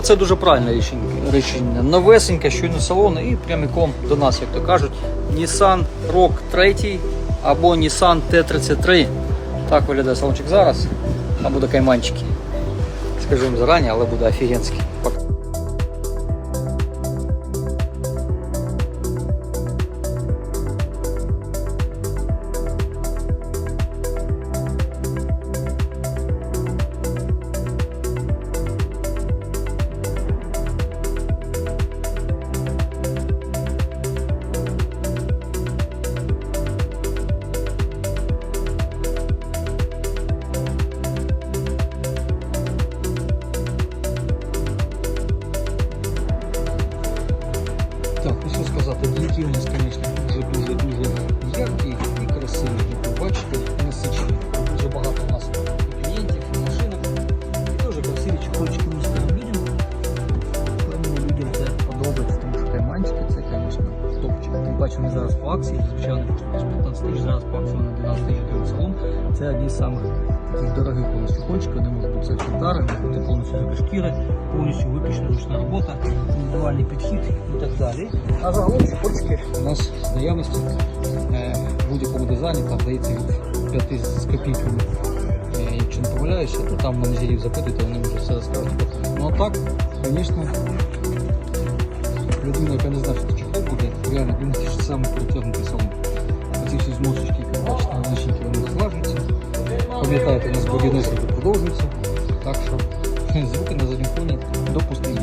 Оце дуже правильне рішення. Новесеньке, щойно салон і прямиком до нас, як то кажуть, Nissan Rock 3 або Nissan T33. Так виглядає салончик зараз. Там буде кайманчики. Скажу їм зарані, але буде офігенський. Пока. Нас, звісно, дуже-дуже-дуже яркі і красиві. Як ви бачите, насичені. Дуже багато у нас клієнтів, машинок. І дуже красиві чехольчики ми ставимо людям. Певно, людям це подобається, тому що кайманчики це, звісно, топчик. Тим паче вони зараз по акції, звичайно, коштують 15 тисяч, зараз по акції на 12 тисяч гривень салон. Це одні з самих таких дорогих повністю чехольчиків, вони можуть бути можуть бути повністю шкіри, повністю виключно ручна робота, індивідуальний підхід і так далі. А загалом чехольчики у нас наявності е, в будь-якому дизайні, там здається від 5 з копійками. Е, Якщо не помиляюся, то там менеджерів запитуйте, вони вже все розкажуть. Ну а так, звісно, людина, яка не знає, що чехол буде, реально думати, що саме перетягнутий салон. Оці всі зморшечки, які бачите, вони зглажуються. Пам'ятаєте, у нас будівництво продовжується. Так що звуки на задньому фоні допустимі.